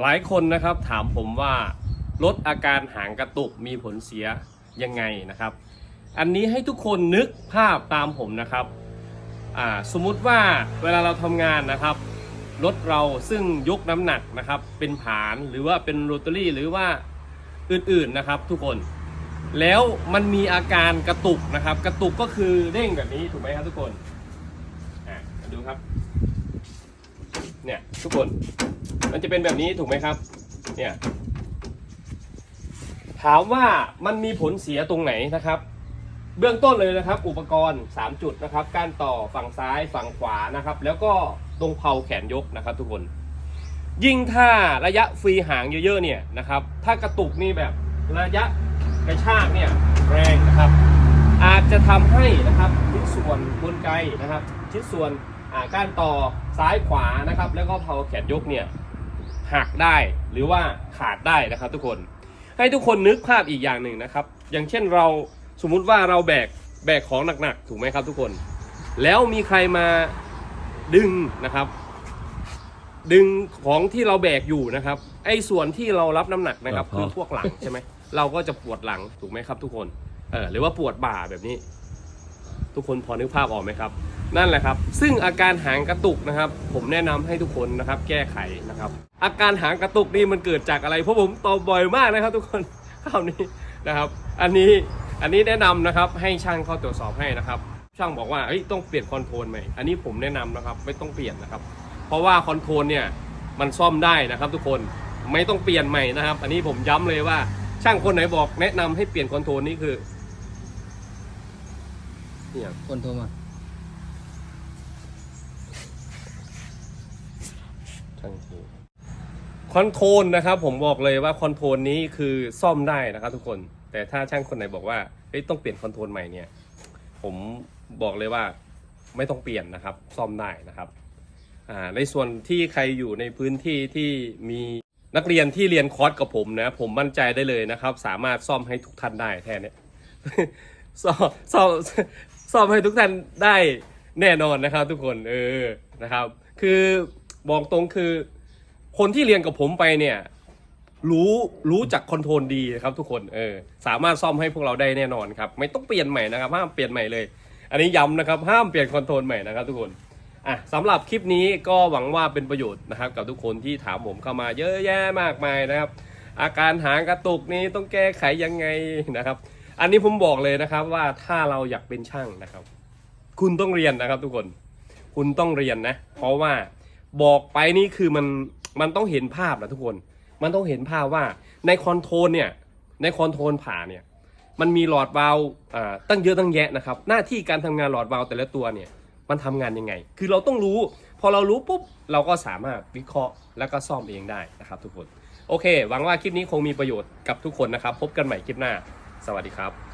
หลายคนนะครับถามผมว่าลดอาการหางกระตุกมีผลเสียยังไงนะครับ อันนี้ให้ทุกคนนึกภาพตามผมนะครับสมมุติว่าเวลาเราทำงานนะครับรถเราซึ่งยกน้ำหนักนะครับ เป็นผานหรือว่าเป็นโรตารี่หรือว่าอื่นๆนะครับ ทุกคนแล้วมันมีอาการกระตุกนะครับ กระตุกก็คือเด้งแบบนี้ถูกไหมครับทุกคนอะดูครับ เนี่ยทุกคน มันจะเป็นแบบนี้ถูกไหมครับ เนี่ย ถามว่ามันมีผลเสียตรงไหนนะครับ เบื้องต้นเลยนะครับ อุปกรณ์ 3 จุดนะครับกานต่อฝั่งซ้ายฝั่งขวานะครับ แล้วก็ตรงเผาแขนยกนะครับ ทุกคน ยิ่งถ้าระยะฟรีหางเยอะๆเนี่ยนะครับ ถ้ากระตุกนี่แบบระยะกระชากเนี่ยแรงนะครับ อาจจะทำให้นะครับชิ้นส่วนกลไกนะครับชิ้นส่วน ก้านต่อซ้ายขวานะครับ แล้วก็เผาแขนยกเนี่ยหักได้หรือว่าขาดได้นะครับ ทุกคนให้ทุกคนนึกภาพอีกอย่างหนึ่งนะครับ อย่างเช่นเราสมมุติว่าเราแบกแบกของหนักๆถูกไหมครับ ทุกคน แล้วมีใครมาดึงนะครับ ดึงของที่เราแบกอยู่นะครับ ไอ้ส่วนที่เรารับน้ำหนักนะครับครับคือพวกหลังใช่ไหมเราก็จะปวดหลังถูกไหมครับ ทุกคนเออหรือว่าปวดบ่าแบบนี้ ทุกคนพอนึกภาพออกไหมครับ นั่นแหละครับ ซึ่งอาการหางกระตุกนะครับ ผมแนะนำให้ทุกคนนะครับ แก้ไขนะครับ อาการหางกระตุกนี่มันเกิดจากอะไรเพราะผมตอบบ่อยมากนะครับ ทุกคนคำนี้นะครับ อันนี้อันนี้แนะนำนะครับให้ช่างเขาตรวจสอบให้นะครับ ช่างบอกว่าต้องเปลี่ยนคอนโทรลใหม่อันนี้ผมแนะนำนะครับ ไม่ต้องเปลี่ยนนะครับ เพราะว่าคอนโทรลเนี่ยมันซ่อมได้นะครับ ทุกคนไม่ต้องเปลี่ยนใหม่นะครับ อันนี้ผมย้ำเลยว่าช่างคนไหนบอกแนะนำให้เปลี่ยนคอนโทรลนี่คือเนี่ยคนโทรมา ช่างทีคอนโทรลนะครับผมบอกเลยว่าคอนโทรลนี้คือซ่อมได้นะครับทุกคน แต่ถ้าช่างคนไหนบอกว่าเฮ้ยต้องเปลี่ยนคอนโทรลใหม่เนี่ย ผมบอกเลยว่าไม่ต้องเปลี่ยนนะครับ ซ่อมได้นะครับอ่าในส่วนที่ใครอยู่ในพื้นที่ที่มีนักเรียนที่เรียนคอร์สกับผมนะ ผมมั่นใจได้เลยนะครับ สามารถซ่อมให้ทุกท่านได้แท้เนี่ยซ่อมซ่อมซ่อมให้ทุกท่านได้แน่นอนนะครับ ทุกคนเออนะครับ คือ บอกตรงคือ คนที่เรียนกับผมไปเนี่ย รู้รู้จักคอนโทรลดีนะครับทุกคนเออสามารถซ่อมให้พวกเราได้แน่นอนครับ ไม่ต้องเปลี่ยนใหม่นะครับห้ามเปลี่ยนใหม่เลย อันนี้ย้ำนะครับ ห้ามเปลี่ยนคอนโทรลใหม่นะครับทุกคนอะสำหรับคลิปนี้ก็หวังว่าเป็นประโยชน์นะครับ กับทุกคนที่ถามผมเข้ามาเยอะแยะมากมายนะครับ อาการหางกระตุกนี้ต้องแก้ไขยังไงนะครับ อันนี้ผมบอกเลยนะครับว่าถ้าเราอยากเป็นช่างนะครับ คุณต้องเรียนนะครับทุกคน คุณต้องเรียนนะ เพราะว่า บอกไปนี่คือมันมันต้องเห็นภาพนะทุกคน มันต้องเห็นภาพว่าในคอนโทรลเนี่ยในคอนโทรลผ่าเนี่ยมันมีหลอดวาล์วอ่าตั้งเยอะตั้งแยะนะครับ หน้าที่การทำงานหลอดวาล์วแต่ละตัวเนี่ยมันทำงานยังไง คือเราต้องรู้ พอเรารู้ปุ๊บเราก็สามารถวิเคราะห์แล้วก็ซ่อมเองได้นะครับ ทุกคน โอเค หวังว่าคลิปนี้คงมีประโยชน์กับทุกคนนะครับ พบกันใหม่คลิปหน้า สวัสดีครับ